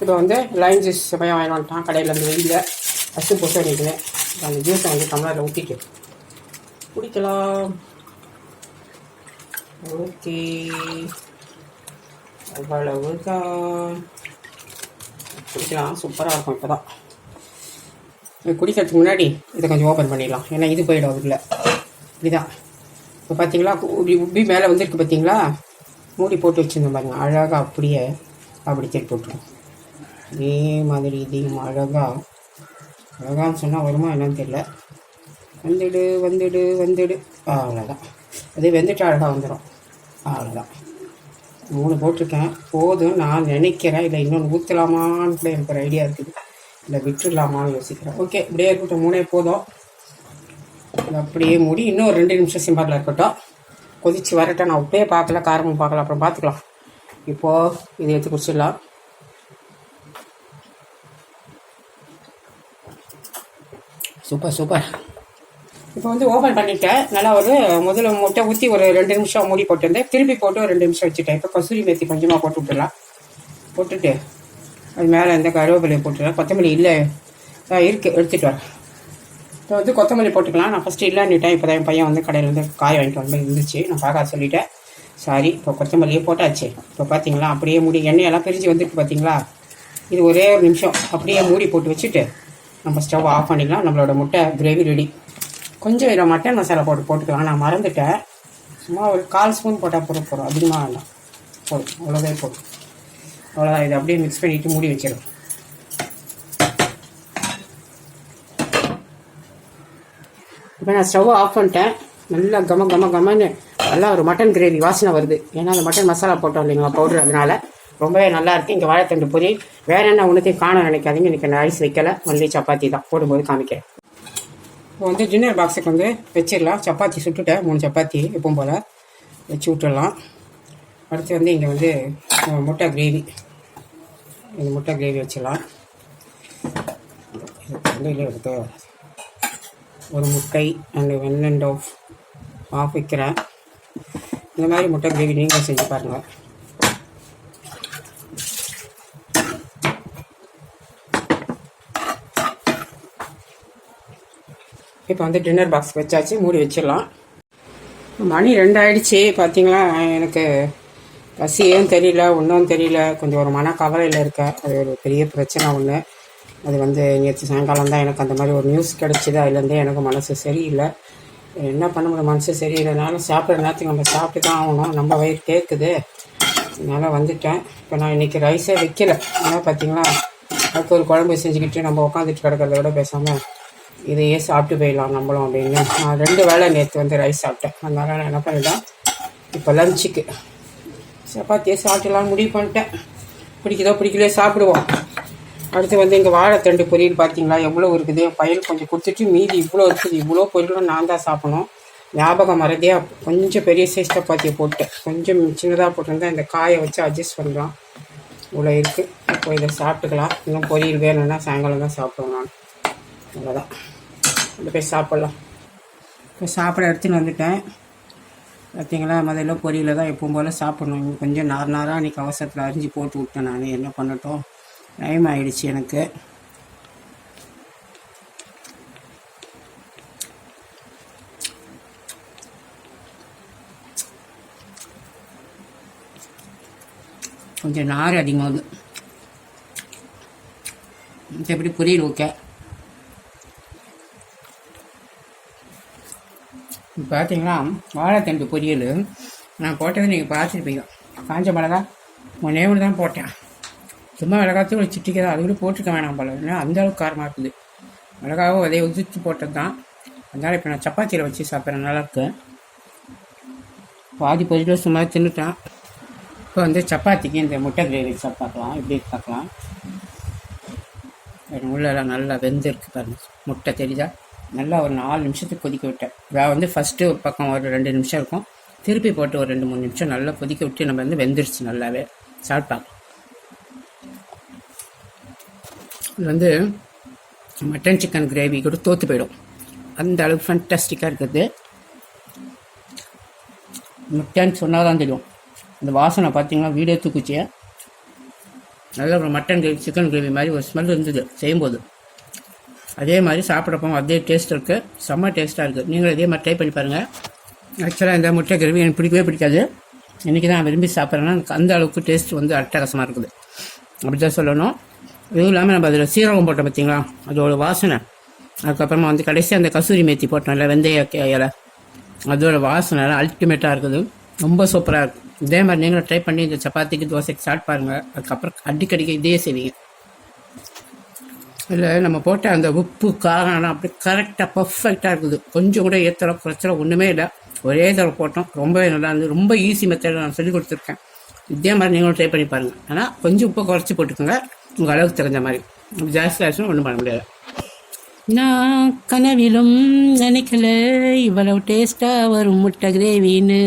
இப்போ வந்து லைன் ஜூஸ் பையன் வாங்கினான்ட்டான் கடையில் இருந்து வெளியில். ஃபஸ்ட்டு போட்டு வேண்டியது அந்த ஜூஸை வந்து டம்ளரில் ஊற்றிட்டு குடிக்கலாம். ஓகே. அவ்வளவு தான் குடிக்கலாம். சூப்பராக இருக்கும் இப்போ தான் குடிக்கிறதுக்கு முன்னாடி இதை கொஞ்சம் ஓப்பன் பண்ணிடலாம். ஏன்னா இது போயிடும் அதில் இப்படி தான் இப்போ பார்த்தீங்களா உப்பி உப்பி மேலே வந்துருக்கு பார்த்தீங்களா மூடி போட்டு வச்சுருந்தோம் பாருங்கள் அழகாக அப்படியே அப்படி திருப்பி போட்டுருவோம் அதே மாதிரி இதையும் அழகாக அழகான்னு சொன்னால் வருமா என்னன்னு தெரியல. வந்துடு வந்துடு வந்துடு. அவ்வளோதான் அதே வெந்துட்டு அழகாக வந்துடும் அவ்வளோதான் மூணு போட்டிருக்கேன். போதும் நான் நினைக்கிறேன். இல்லை இன்னொன்று ஊற்றலாமான்னு கூட எனக்கு ஒரு ஐடியா இருக்குது. இல்லை விட்டுடலாமான்னு யோசிக்கிறேன். ஓகே இப்படியே இருக்கட்டும். மூணே போதும். அப்படியே மூடி. இன்னும் ஒரு ரெண்டு நிமிஷம் சிம்பாரில் இருக்கட்டும். கொதிச்சு வரட்டும் நான் உப்பே பார்க்கல காரமும் பார்க்கல. அப்புறம் பார்த்துக்கலாம். இப்போது இதை எடுத்து குடிச்சிடலாம். Super super. இப்போ வந்து ஓப்பன் பண்ணிட்டேன். நல்லா ஒரு முதல்ல முட்டை ஊற்றி ஒரு ரெண்டு நிமிஷம் மூடி போட்டிருந்தேன். திருப்பி போட்டு ஒரு ரெண்டு நிமிஷம் வச்சுட்டேன். இப்போ கசூரி மேத்தி கொஞ்சமாக போட்டு விட்டுடலாம். போட்டுட்டு அது மேலே இந்த கருவேப்பிலையை போட்டுடலாம். கொத்தமல்லி இல்லை. இருக்குது எடுத்துகிட்டு வரேன். இப்போ வந்து கொத்தமல்லி போட்டுக்கலாம். நான் ஃபஸ்ட்டு இல்லைன்னுட்டேன் இப்போ தான் என் பையன் வந்து கடையில் வந்து காய் வாங்கிட்டு வந்து இருந்துச்சு. நான் பார்க்க சொல்லிட்டேன். சாரி இப்போ கொத்தமல்லியே போட்டாச்சு. இப்போ பார்த்தீங்களா அப்படியே மூடி எண்ணெயெல்லாம் பிரிஞ்சு வந்துட்டு பார்த்தீங்களா இது ஒரே ஒரு நிமிஷம். அப்படியே மூடி போட்டு வச்சுட்டு நம்ம ஸ்டவ் ஆஃப் பண்ணிக்கலாம். நம்மளோட முட்டை கிரேவி ரெடி கொஞ்சம் இதில் மட்டன் மசாலா போட்டு போட்டுக்கலாம். நான் மறந்துட்டேன். சும்மா ஒரு கால் ஸ்பூன் போட்டால் போட போகிறோம் அதிகமாக வேண்டாம். போதும். அவ்வளோதான் போதும். அவ்வளோதான் இதை அப்படியே மிக்ஸ் பண்ணிவிட்டு மூடி வச்சிடும் இப்போ நான் ஸ்டவ் ஆஃப் பண்ணிட்டேன். நல்லா கம கம கமன்னு நல்லா ஒரு மட்டன் கிரேவி வாசனை வருது. ஏன்னா அந்த மட்டன் மசாலா போட்டோம் இல்லைங்களா பவுடர் அதனால. ரொம்பவே நல்லா இருக்குது இங்கே வாழைத்தண்டு பொரி. வேற என்ன ஒன்றுத்தையும் காண நினைக்காதீங்க. இன்னைக்கு நான் ரைஸ் வைக்கல. ஒன்லி சப்பாத்தி தான். போடும்போது காமிக்கிறேன். இப்போ வந்து டின்னர் பாக்ஸுக்கு வந்து வச்சிடலாம். சப்பாத்தி சுட்டுட்டேன். மூணு சப்பாத்தி எப்பவும் போல். வச்சு விட்டுடலாம். அடுத்து வந்து இங்கே வந்து முட்டை கிரேவி இந்த முட்டை கிரேவி வச்சிடலாம். இது எடுத்து ஒரு முட்டை and one and half half வைக்கிறேன் இந்த மாதிரி முட்டை கிரேவி நீங்கள் செஞ்சு பாருங்கள் இப்போ வந்து டின்னர் பாக்ஸ் வச்சாச்சு மூடி வச்சிடலாம். மணி ரெண்டாயிடுச்சு பார்த்தீங்களா எனக்கு பசி ஏன் தெரியல ஒன்றும் தெரியல கொஞ்சம் ஒரு மன கவலையில் இருக்கேன். அது ஒரு பெரிய பிரச்சனை ஒன்று அது வந்து நேற்று சாயங்காலம் தான் எனக்கு அந்த மாதிரி ஒரு நியூஸ் கிடச்சிது. அதுலேருந்தே எனக்கு மனசு சரியில்லை. என்ன பண்ண முடியும்? மனசு சரியில்லைனாலும் சாப்பிட்ற நேரத்துக்கு நம்ம சாப்பிட்டு தான் ஆகணும். நம்ம வயிறு கேட்குது அதனால் வந்துட்டேன். இப்போ நான் இன்றைக்கி ரைஸே வைக்கல. ஏன்னா பார்த்தீங்களா அதுக்கு ஒரு குழம்பு செஞ்சுக்கிட்டு நம்ம உட்காந்துட்டு கிடக்கிறத விட பேசாமல் இதையே சாப்பிட்டு போயிடலாம் நம்மளும் அப்படின்னு. நான் ரெண்டு வேளை நேற்று வந்து ரைஸ் சாப்பிட்டேன். அதனால் நான் என்ன பண்ணிட்டேன் இப்போ லஞ்சுக்கு சப்பாத்தியே சாப்பிட்டுலாம்னு முடிவு பண்ணிட்டேன். பிடிக்குதோ பிடிக்கலையோ சாப்பிடுவோம். அடுத்து வந்து இங்கே வாழைத்தண்டு பொரியல் பார்த்தீங்களா எவ்வளோ இருக்குது? என் கொஞ்சம் கொடுத்துட்டு மீதி இவ்வளோ இருக்குது. இவ்வளோ பொரியலும் நான் தான் சாப்பிடணும். ஞாபகம் மறதியே கொஞ்சம் பெரிய சைஸ் சப்பாத்தியை போட்டேன் கொஞ்சம் சின்னதாக போட்டிருந்தா இந்த காயை வச்சு அட்ஜஸ்ட் பண்ணலாம். இவ்வளோ இருக்குது இப்போ இதை சாப்பிட்டுக்கலாம். இன்னும் பொரியல் வேணும்னா சாயங்காலம் தான் சாப்பிடுவோம் நான். அவ்வளோதான் இந்த போய் சாப்பிட்லாம். இப்போ சாப்பிட எடுத்துன்னு வந்துட்டேன். பார்த்தீங்களா முதல்ல பொரியல தான் எப்பவும் போல் சாப்பிடணும். கொஞ்சம் நார் நாராக அன்றைக்கி அவசரத்தில் அரிஞ்சு போட்டு விட்டேன் நான். என்ன பண்ணட்டும்? டைம் ஆயிடுச்சு எனக்கு. கொஞ்சம் நார் அதிகமாகுது எப்படி பொரியல் ஓகே இப்போ பார்த்தீங்களா வாழைத்தண்டு பொரியல். நான் போட்டதை நீங்கள் பார்த்துருப்பீங்க காஞ்ச மிளகா ஒன்றே ஒன்று தான் போட்டேன். சும்மா மிளகாத்தையும் ஒரு சிட்டிக்கை தான் அது கூட போட்டிருக்க வேணாம் போல. ஏன்னா அந்த அளவுக்கு காரமாக இருக்குது. மிளகாவும் அதே உதிச்சு போட்டது தான் அதனால் இப்போ நான் சப்பாத்தியில் வச்சு சாப்பிட்றேன். நல்லாயிருக்கு பாதி பொருட்கள் சும்மா தின்னுட்டேன். இப்போ வந்து சப்பாத்திக்கு இந்த முட்டை கிரேவி சாப்பிட்டு பார்க்கலாம். எப்படி பார்க்கலாம். என் உள்ளெல்லாம் நல்லா வெந்திருக்கு பாருங்க. முட்டை தெரியுதா? நல்லா ஒரு நாலு நிமிஷத்துக்கு கொதிக்க விட்டேன். நான் வந்து ஃபஸ்ட்டு ஒரு பக்கம் ஒரு ரெண்டு நிமிஷம் இருக்கும். திருப்பி போட்டு ஒரு ரெண்டு மூணு நிமிஷம் நல்லா கொதிக்க விட்டு நம்ம வந்து வெந்துருச்சு நல்லாவே. சாப்பிட்டாங்க இது வந்து மட்டன் சிக்கன் கிரேவி கூட தோற்று போயிடும். அந்த அளவுக்கு ஃபண்டாஸ்டிக்காக இருக்குது. மட்டன் சொன்னால் தான் தெரியும். அந்த வாசனை பார்த்தீங்கன்னா வீடே தூக்குச்சு. நல்ல ஒரு மட்டன் கிரேவி சிக்கன் கிரேவி மாதிரி ஒரு ஸ்மெல் இருந்தது செய்யும்போது. அதே மாதிரி சாப்பிட்றப்போ அதே டேஸ்ட் இருக்குது செம்ம டேஸ்ட்டாக இருக்குது நீங்களும் இதே மாதிரி ட்ரை பண்ணி பாருங்கள் ஆக்சுவலாக இந்த முட்டை கிரேவி எனக்கு பிடிக்கவே பிடிக்காது. இன்றைக்கி தான் விரும்பி சாப்பிட்றேன்னா எனக்கு அந்த அளவுக்கு டேஸ்ட் வந்து அட்டகாசமாக இருக்குது. அப்படி தான் சொல்லணும். இதுவும் இல்லாமல் நம்ம அதில் சீரகம் போட்டோம் பார்த்தீங்களா அதோட வாசனை. அதுக்கப்புறமா வந்து கடைசி அந்த கசூரி மேத்தி போட்டோம்ல வெந்தய இலை. அதோட வாசனை அல்டிமேட்டாக இருக்குது. ரொம்ப சூப்பராக இருக்கும் இதே மாதிரி நீங்களும் ட்ரை பண்ணி இந்த சப்பாத்திக்கு தோசைக்கு ஸ்டார்ட் பாருங்கள் அதுக்கப்புறம் அடிக்கடிக்கு இதே செய்வீங்க. இதில் நம்ம போட்ட அந்த உப்பு காரம்லாம் அப்படி கரெக்டாக பர்ஃபெக்டாக இருக்குது. கொஞ்சம் கூட ஏற்றலாம் குறைச்சல ஒன்றுமே இல்லை. ஒரே தடவை போட்டோம். ரொம்பவே நல்லா இருந்து ரொம்ப ஈஸி மெத்தடில் நான் சொல்லி கொடுத்துருக்கேன். இதே மாதிரி நீங்களும் ட்ரை பண்ணி பாருங்கள் ஆனால் கொஞ்சம் உப்பை குறைச்சி போட்டுக்கோங்க. உங்கள் அளவுக்கு தெரிஞ்ச மாதிரி. ஜாஸ்தி ஆச்சுன்னா ஒன்றும் பண்ண முடியாது. நான் கனவிலும் நினைக்கல இவ்வளவு டேஸ்ட்டாக வரும் முட்டை கிரேவின்னு